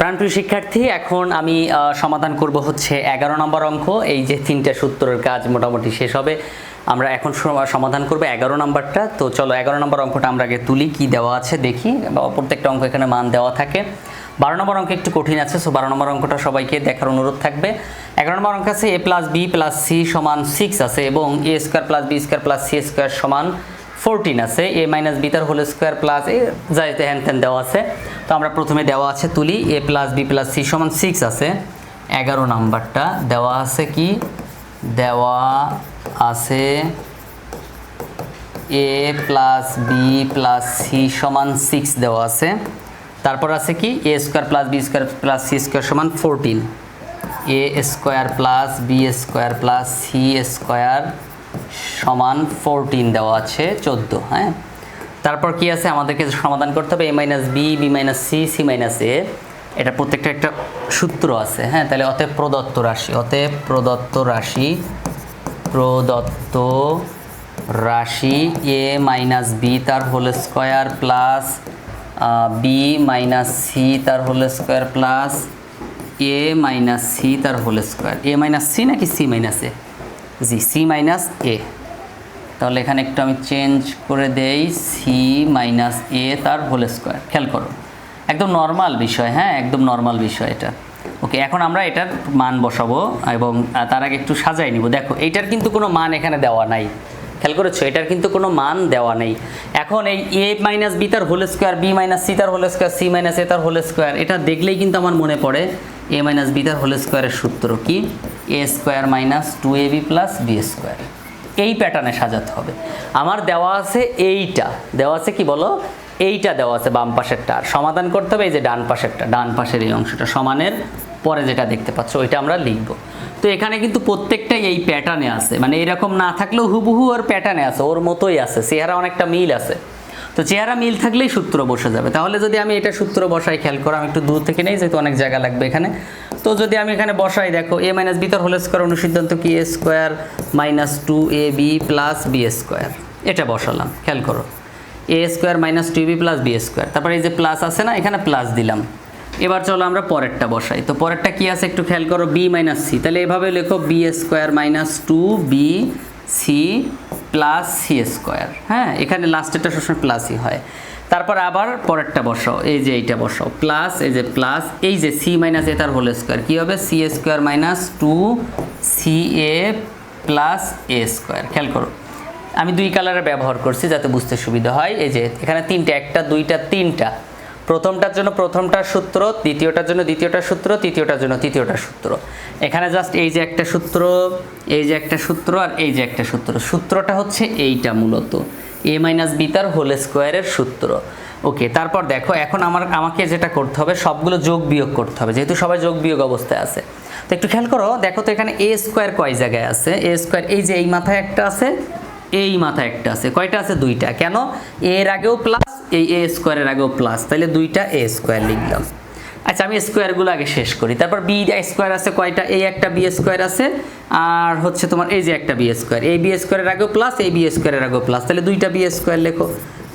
প্রাণপ্রিয় শিক্ষার্থী, এখন আমি সমাধান করব হচ্ছে এগারো নম্বর অঙ্ক। এই যে তিনটা সূত্রের কাজ মোটামুটি শেষ হবে। আমরা এখন সমাধান করব এগারো নম্বরটা। তো চলো এগারো নম্বর অঙ্কটা আমরা আগে তুলি, কি দেওয়া আছে দেখি। বা প্রত্যেকটা অঙ্ক এখানে মান দেওয়া থাকে। বারো নম্বর অঙ্ক একটু কঠিন আছে সো বারো নম্বর অঙ্কটা সবাইকে দেখার অনুরোধ থাকবে। এগারো নম্বর অঙ্ক আছে A plus B plus C সমান সিক্স আছে এবং A square plus B square plus C square সমান ফোরটিন আছে। এ মাইনাস বি তার হোল স্কোয়ার প্লাস এ যাইতে হ্যান ত্যান দেওয়া আছে। তো আমরা প্রথমে দেওয়া আছে তুলি, A plus B plus C সমান সিক্স আছে। এগারো নাম্বারটা দেওয়া আছে কি? দেওয়া আছে A plus B plus C সমান সিক্স দেওয়া আছে। তারপর আছে কি? A square plus B square plus C square সমান fourteen A square plus B square plus C square সমান ফোরটিন দেওয়া আছে, চোদ্দ হ্যাঁ? তারপর কি আছে? আমাদেরকে সমাধান করতে হবে, A minus B B minus C C minus A এটা প্রত্যেকটা একটা সূত্র আছে হ্যাঁ? তাহলে অতএব প্রদত্ত রাশি, অতএব প্রদত্ত রাশি প্রদত্ত রাশি এ মাইনাস বি তার whole square plus B minus C তার whole square plus A minus C তার whole square A minus C নাকি সি মাইনাস এ জি সি মাইনাস এ তাহলে এখানে একটু আমি চেঞ্জ করে দেই সি মাইনাস এ তার হোল স্কোয়ার খেয়াল করো, একদম নর্মাল বিষয় হ্যাঁ? একদম নর্মাল বিষয় এটা। ওকে এখন আমরা এটার মান বসাবো এবং তার আগে একটু সাজাই নিব। দেখো এইটার কিন্তু কোনো মান এখানে দেওয়া নাই। খেয়াল করেছ? এটার কিন্তু কোনো মান দেওয়া নেই। এখন এই এ মাইনাস বি তার whole square B minus C তার whole square C minus A তার হোল স্কোয়ার এটা দেখলেই কিন্তু আমার মনে পড়ে এ মাইনাস বি তার হোল স্কোয়ারের সূত্র কি? A square minus two A B plus B square এই প্যাটার্নে সাজাতে হবে। আমার দেওয়া আছে এইটা। দেওয়া আছে কি বলো? এইটা দেওয়া আছে বাম পাশেরটা। আর সমাধান করতে হবে এই যে ডান পাশেরটা। ডান পাশের এই অংশটা। সমানের পরে যেটা দেখতে পাচ্ছ, ওইটা আমরা লিখব। তো এখানে কিন্তু প্রত্যেকটাই এই প্যাটার্নে আছে। মানে এরকম না থাকলেও হুবহু ওর প্যাটার্নে আছে। ওর মতোই আছে। চেহারা অনেকটা মিল আছে। তো চেহারা মিল থাকলেই সূত্র বসে যাবে। তাহলে যদি আমি এটা সূত্র বসাই, খেয়াল করো, আমি একটু দূর থেকে নেই, যেহেতু অনেক জায়গা লাগবে এখানে। তো যদি আমি এখানে বসাই, দেখো এ মাইনাস বি তার হোল স্কোয়ার অনুসিদ্ধান্ত কি? A square minus two A B plus B square এটা বসালাম, খেয়াল করো। A square minus two B plus B square তারপরে এই যে প্লাস আছে না, এখানে প্লাস দিলাম। এবার চলো আমরা পরেরটা বসাই। তো পরেরটা কি আছে একটু খেয়াল করো? বি মাইনাস সি তাহলে এভাবে লেখো B square minus two B C plus C square হ্যাঁ এখানে লাস্টেরটা সবসময় প্লাসই হয়। তারপর আবার পরেরটা বসাও, এই যে এইটা বসাও প্লাস এই যে প্লাস এই যে সি মাইনাস এ তার হোল স্কোয়ার কী হবে? C A square minus two C A plus A square খেয়াল করো। আমি দুই কালারের ব্যবহার করছি যাতে বুঝতে সুবিধা হয়, এই যে এখানে তিনটা, একটা, দুইটা, তিনটা। প্রথমটার জন্য প্রথমটার সূত্র, দ্বিতীয়টার জন্য দ্বিতীয়টার সূত্র, তৃতীয়টার জন্য তৃতীয়টার সূত্র। এখানে জাস্ট এই যে একটা সূত্র, এই যে একটা সূত্র আর এই যে একটা সূত্র। সূত্রটা হচ্ছে এইটা মূলত। এ মাইনাস বি তার হোল স্কোয়ারের সূত্র। ওকে তারপর দেখো, এখন আমার, আমাকে যেটা করতে হবে, সবগুলো যোগ বিয়োগ করতে হবে, যেহেতু সবাই যোগ বিয়োগ অবস্থায় আছে। তো একটু খেয়াল করো, দেখো তো এখানে এ স্কোয়ার কয় জায়গায় আছে? এ স্কোয়ার এই যে এই মাথায় একটা আছে, এই মাথায় একটা আছে। কয়টা আছে? দুইটা। কেন? এর আগেও প্লাস এই এ স্কোয়ারের আগেও প্লাস তাহলে দুইটা এ স্কোয়ার লিখলাম। আচ্ছা আমি স্কোয়ারগুলো আগে শেষ করি। তারপর বি স্কোয়ার আছে কয়টা? এই একটা বি স্কোয়ার আছে, আর হচ্ছে তোমার এই যে একটা বি স্কোয়ার এই বি স্কোয়ারের আগেও প্লাস এই বি স্কোয়ারের আগেও প্লাস তাহলে দুইটা বি স্কোয়ার লেখো।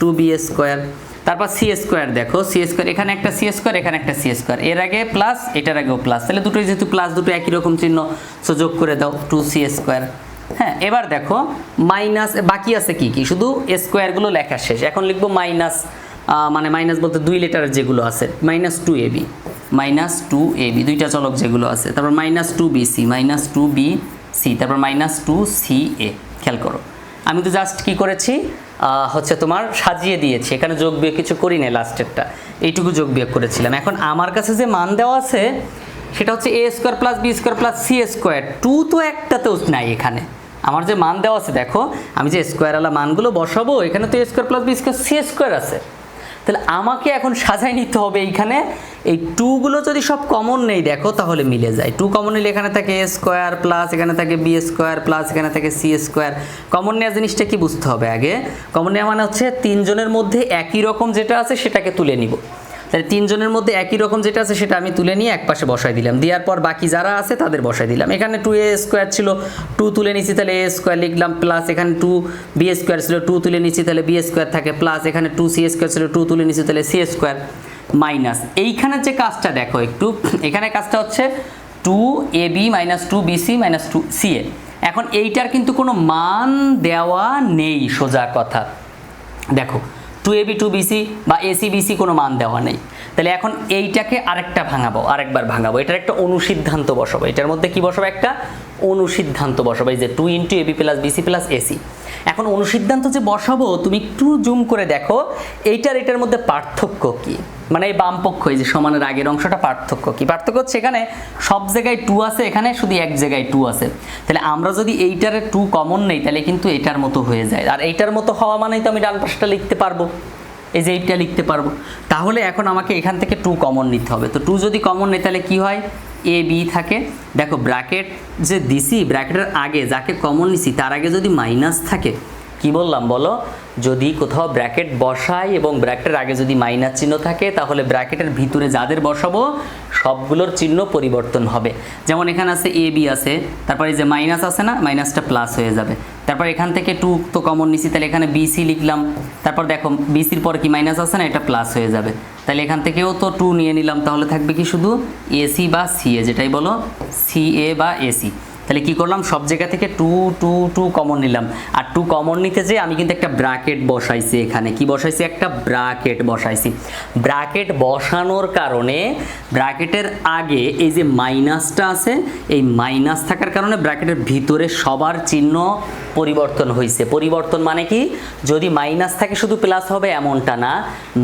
টু বি স্কোয়ার তারপর সি স্কোয়ার দেখো। সি স্কোয়ার এখানে একটা সি স্কোয়ার এখানে একটা সি স্কোয়ার এর আগে প্লাস এটার আগেও প্লাস তাহলে দুটোই যেহেতু প্লাস দুটো একই রকম চিহ্ন সো যোগ করে দাও টু সি স্কোয়ার হ্যাঁ এবার দেখো মাইনাস বাকি আছে কি কি? শুধু স্কোয়ারগুলো লেখা শেষ। এখন লিখব মাইনাস মানে মাইনাস বলতে দুই লেটারের যেগুলো আছে minus two A B minus two A B দুইটা চলক যেগুলো আছে, তারপর minus two B C minus two B C তারপর মাইনাস টু সি এ খেয়াল করো। আমি তো জাস্ট কি করেছি? হচ্ছে তোমার সাজিয়ে দিয়েছি, এখানে যোগ বিয়োগ কিছু করি না লাস্টেরটা এইটুকু যোগ বিয়োগ করেছিলাম। এখন আমার কাছে যে মান দেওয়া আছে, সেটা হচ্ছে A square plus B square plus C square two তো একটাতেও নাই এখানে। আমার যে মান দেওয়া আছে, দেখো, আমি যে স্কোয়ারওয়ালা মানগুলো বসাবো, এখানে তো A square plus B square C square আছে। তাহলে আমাকে এখন সাজাই নিতে হবে এইখানে। এই টুগুলো যদি সব কমন নেই, দেখো, তাহলে মিলে যায়। টু কমন নিলে এখানে থাকে এ স্কোয়ার প্লাস এখানে থাকে বি স্কোয়ার প্লাস এখানে থাকে সি স্কোয়ার কমন নেওয়া জিনিসটা কি বুঝতে হবে আগে? কমন নেওয়া মানে হচ্ছে তিনজনের মধ্যে একই রকম যেটা আছে সেটাকে তুলে নিব। তাহলে তিনজনের মধ্যে একই রকম যেটা আছে সেটা আমি তুলে নিয়ে এক পাশে বসাই দিলাম। দেওয়ার পর বাকি যারা আছে তাদের বসাই দিলাম। এখানে টু এ স্কোয়ার ছিল টু তুলে নিচ্ছি তাহলে এ স্কোয়ার লিখলাম প্লাস এখানে টু বি স্কোয়ার ছিল টু তুলে নিচ্ছি তাহলে বি স্কোয়ার থাকে প্লাস এখানে টু সি স্কোয়ার ছিল টু তুলে নিচ্ছি তাহলে সি স্কোয়ার মাইনাস এইখানে যে কাজটা দেখো একটু, এখানে কাজটা হচ্ছে two A B minus two B C minus two C A এখন এইটার কিন্তু কোনো মান দেওয়া নেই, সোজা কথা। দেখো two A B two B C বা এসি বিসি কোনো মান দেওয়া নেই। তাহলে এখন এইটাকে আরেকটা ভাঙাবো, আরেকবার ভাঙাবো। এটার একটা অনুসিদ্ধান্ত বসাবো। এটার মধ্যে কি বসাবো? একটা অনুসিদ্ধান্ত বসাবো। এই যে two into A B plus B C plus A C এখন অনুসিদ্ধান্ত যে বসাবো, তুমি একটু জুম করে দেখো, এইটার, এটার মধ্যে পার্থক্য কি? মানে এই বাম পক্ষ, এই যে সমানের আগের অংশটা পার্থক্য কি? পার্থক্য হচ্ছে এখানে সব জায়গায় টু আছে, এখানে শুধু এক জায়গায় টু আছে। তাহলে আমরা যদি এইটারে টু কমন নেই, তাহলে কিন্তু এটার মতো হয়ে যায়। আর এইটার মতো হওয়া মানেই তো আমি ডান পাশটা লিখতে পারব। এই যে এইটা লিখতে পারব। তাহলে এখন আমাকে এখান থেকে টু কমন নিতে হবে। তো টু যদি কমন নেই, তাহলে কি হয়? এ বি থাকে। দেখো ব্র্যাকেট যে দিছি ব্র্যাকেটের আগে যাকে কমন নিছি, তার আগে যদি মাইনাস থাকে কি বললাম বলো? যদি কোথাও ব্র্যাকেট বসাই এবং ব্র্যাকেটের আগে যদি মাইনাস চিহ্ন থাকে, তাহলে ব্র্যাকেটের ভিতরে যাদের বসাবো, সবগুলোর চিহ্ন পরিবর্তন হবে। যেমন এখানে আছে এ বি আছে, তারপরে যে মাইনাস আছে না মাইনাসটা প্লাস হয়ে যাবে। তারপর এখান থেকে টু তো কমন নিছি, তাহলে এখানে বিসি লিখলাম। তারপর দেখো বিসির পর কি মাইনাস আছে না, এটা প্লাস হয়ে যাবে। তাহলে এখান থেকেও তো টু নিয়ে নিলাম, তাহলে থাকবে কি শুধু এসি বা সিএ যেটাই বলো সিএ বা এসি তাহলে কি করলাম? সব জায়গা থেকে টু টু টু কমন নিলাম। আর টু কমন নিতে যে আমি কিন্তু একটা ব্র্যাকেট বসাইছি এখানে। কি বসাইছি? একটা ব্র্যাকেট বসাইছি। ব্র্যাকেট বসানোর কারণে ব্র্যাকেটের আগে এই যে মাইনাসটা আছে, এই মাইনাস থাকার কারণে ব্র্যাকেটের ভিতরে সবার চিহ্ন পরিবর্তন হয়েছে পরিবর্তন মানে কি? যদি মাইনাস থাকে শুধু প্লাস হবে এমনটা না।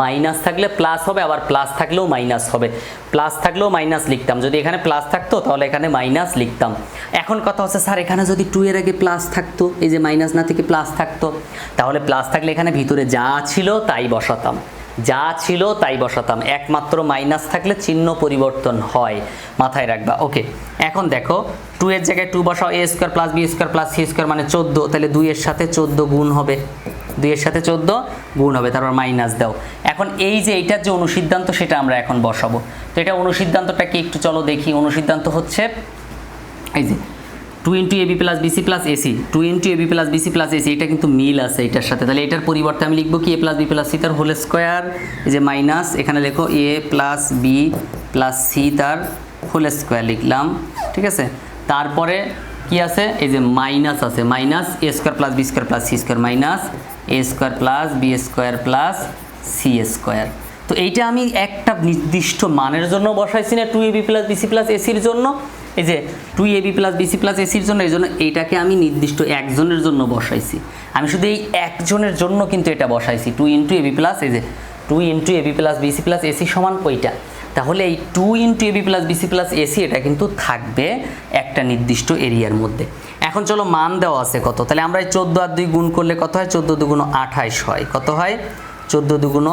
মাইনাস থাকলে প্লাস হবে, আবার প্লাস থাকলেও মাইনাস হবে। প্লাস থাকলেও মাইনাস লিখতাম। যদি এখানে প্লাস থাকতো, তাহলে এখানে মাইনাস লিখতাম। এখন কথা হচ্ছে, স্যার, এখানে যদি টু এর আগে প্লাস থাকতো, এই যে মাইনাস না থেকে প্লাস থাকতো, তাহলে প্লাস থাকলে এখানে ভিতরে যা ছিল তাই বসাতাম। যা ছিল তাই বসাতাম। একমাত্র মাইনাস থাকলে চিহ্ন পরিবর্তন হয়। মাথায় রাখবা। ওকে এখন দেখো টু এর জায়গায় টু বসাও A square plus B square plus C square মানে চোদ্দ, তাহলে দুইয়ের সাথে চোদ্দ গুণ হবে। দুইয়ের সাথে চোদ্দ গুণ হবে, তারপর মাইনাস দাও। এখন এই যে এইটার যে অনুসিদ্ধান্ত, সেটা আমরা এখন বসাবো। তো এটা অনুসিদ্ধান্তটা কি একটু চলো দেখি। অনুসিদ্ধান্ত হচ্ছে, এই যে two into A B plus B C plus A C two into A B plus B C plus A C এটা কিন্তু মিল আছে এটার সাথে। তাহলে এটার পরিবর্তে আমি লিখব কি A plus B plus C তার হোল স্কোয়ার এই যে মাইনাস এখানে লেখো A plus B plus C তার হোল স্কোয়ার লিখলাম, ঠিক আছে? তারপরে কি আছে? এই যে মাইনাস আছে minus A square plus B square plus C square minus A square plus B square plus C square তো এইটা আমি একটা নির্দিষ্ট মানের জন্য বসাইছি না two A B plus B C plus এসির জন্য। এই যে two A B plus B C plus এসির জন্য, এই জন্য এইটাকে আমি নির্দিষ্ট একজনের জন্য বসাইছি। আমি শুধু এই একজনের জন্য কিন্তু এটা বসাইছি। টু ইন্টু এবি প্লাস এই যে two into A B plus B C plus A C সমান ওইটা। তাহলে এই two into A B plus B C plus A C এটা কিন্তু থাকবে একটা নির্দিষ্ট এরিয়ার মধ্যে। এখন চলো মান দেওয়া আছে কত? তাহলে আমরা এই চোদ্দ আর দুই গুণ করলে কত হয়? চোদ্দ দুগুণ আঠাইশ হয়। কত হয়? চোদ্দ দুগুণ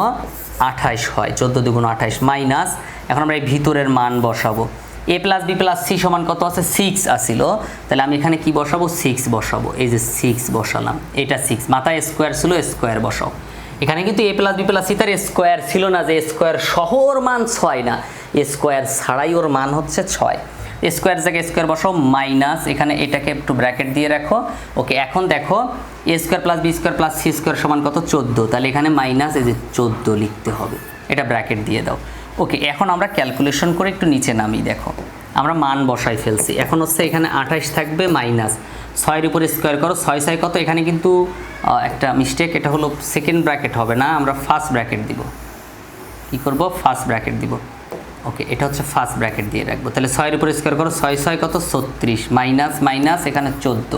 আঠাইশ হয়। চোদ্দ দুগুণ আঠাইশ মাইনাস, এখন আমরা এই ভিতরের মান বসাবো। A plus B plus C সমান কত আছে? সিক্স আসিল। তাহলে আমি এখানে কি বসাবো? সিক্স বসাবো। এই যে সিক্স বসালাম। এটা সিক্স মাথায় স্কোয়ার ছিল স্কোয়ার বসাও। এখানে কিন্তু A plus B plus C তার স্কোয়ার ছিল না যে স্কোয়ার শহর মান ছয় না। স্কোয়ার ছাড়াই ওর মান হচ্ছে ছয়। স্কোয়ার জায়গায় স্কোয়ার বসাও মাইনাস এখানে এটাকে একটু ব্র্যাকেট দিয়ে রাখো। ওকে, এখন দেখো A square plus B square plus C square সমান কত? চোদ্দ। তাহলে এখানে মাইনাস এই যে চোদ্দ লিখতে হবে। এটা ব্র্যাকেট দিয়ে দাও। ওকে এখন আমরা ক্যালকুলেশন করে একটু নিচে নামি দেখো। আমরা মান বসাই ফেলছি। এখন হচ্ছে এখানে আঠাশ থাকবে মাইনাস ছয়ের উপরে স্কোয়ার করো। ছয় ছয় কত? এখানে কিন্তু একটা মিস্টেক এটা হলো সেকেন্ড ব্র্যাকেট হবে না। আমরা ফার্স্ট ব্র্যাকেট দিব। কি করব? ফার্স্ট ব্র্যাকেট দিব। ওকে এটা হচ্ছে ফার্স্ট ব্র্যাকেট দিয়ে রাখব। তাহলে ছয়ের উপরে স্কোয়ার করো। ছয় ছয় কত? ছত্রিশ। মাইনাস মাইনাস এখানে চোদ্দ।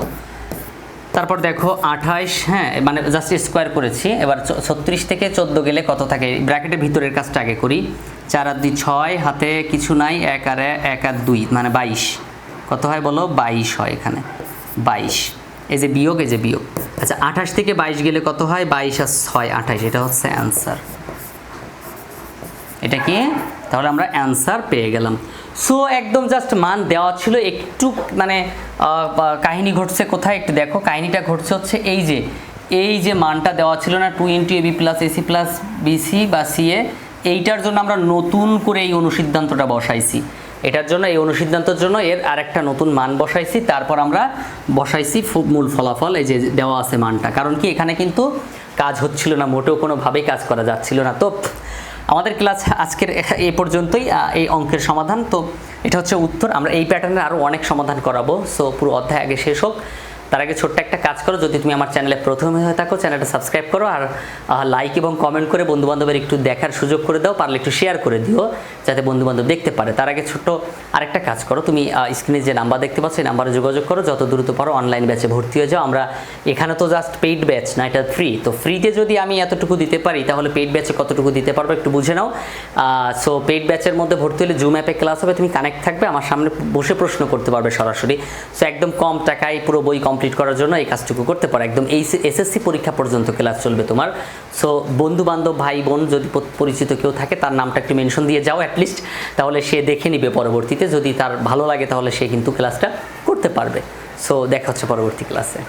তারপর দেখো আঠাইশ হ্যাঁ মানে জাস্ট স্কোয়ার করেছি। এবার ছত্রিশ থেকে চোদ্দ গেলে কত থাকে? ব্র্যাকেটের ভিতরের কাজটা আগে করি। চার আর দুই ছয়, হাতে কিছু নাই, এক আর এক আর দুই মানে বাইশ। কত হয় বলো? বাইশ হয় এখানে। বাইশ। এই যে বিয়োগ, এই যে বিয়োগ। আচ্ছা আঠাশ থেকে বাইশ গেলে কত হয়? বাইশ আর ছয় আঠাশ এটা হচ্ছে অ্যান্সার এটা কি? তাহলে আমরা অ্যান্সার পেয়ে গেলাম। সো একদম জাস্ট মান দেওয়া ছিল একটু মানে কাহিনী ঘটছে কোথায় একটু দেখো। কাহিনীটা ঘটছে হচ্ছে এই যে এই যে মানটা দেওয়া ছিল না two into A B plus A C plus B C বা সিএ এইটার জন্য আমরা নতুন করে এই অনুসিদ্ধান্তটা বসাইছি। এটার জন্য, এই অনুসিদ্ধান্তের জন্য এর আরেকটা নতুন মান বসাইছি, তারপর আমরা বসাইছি মূল ফলাফল, এই যে দেওয়া আছে মানটা। কারণ কি, এখানে কিন্তু কাজ হচ্ছিল না, মোটেও কোনোভাবেই কাজ করা যাচ্ছিল না। তো আমাদের ক্লাস আজকের এ পর্যন্তই এই অঙ্কের সমাধান। তো এটা হচ্ছে উত্তর। আমরা এই প্যাটার্নের আরও অনেক সমাধান করাবো। সো পুরো অধ্যায় আগে শেষ হোক। তার আগে ছোট্ট একটা কাজ করো, যদি তুমি আমার চ্যানেলে প্রথমে হয়ে থাকো চ্যানেলটা সাবস্ক্রাইব করো আর লাইক এবং কমেন্ট করে বন্ধু বান্ধবের একটু দেখার সুযোগ করে দাও, পারলে একটু শেয়ার করে দিও, যাতে বন্ধু বান্ধব দেখতে পারে। তার আগে ছোট্ট আরেকটা কাজ করো, তুমি স্ক্রিনে যে নাম্বার দেখতে পাচ্ছ, এই নাম্বারে যোগাযোগ করো, যত দ্রুত পারো অনলাইন ব্যাচে ভর্তি হয়ে যাও। আমরা এখানে তো জাস্ট পেইড ব্যাচ না, এটা ফ্রি তো ফ্রিতে যদি আমি এতটুকু দিতে পারি, তাহলে পেইড ব্যাচে কতটুকু দিতে পারব একটু বুঝে নাও। সো পেইড ব্যাচের মধ্যে ভর্তি হলে জুম অ্যাপে ক্লাস হবে, তুমি কানেক্ট থাকবে, আমার সামনে বসে প্রশ্ন করতে পারবে সরাসরি। সো একদম কম টাকায় পুরো বই কমপ্লিট করার জন্য এই কাজটুকু করতে পারো। একদম এই এসএসসি পরীক্ষা পর্যন্ত ক্লাস চলবে তোমার। সো বন্ধু বান্ধব ভাই বোন যদি পরিচিত কেউ থাকে, তার নামটা একটু মেনশন দিয়ে যাও অ্যাটলিস্ট তাহলে সে দেখে নিবে পরবর্তীতে। যদি তার ভালো লাগে, তাহলে সে কিন্তু ক্লাসটা করতে পারবে। সো দেখা হচ্ছে পরবর্তী ক্লাসে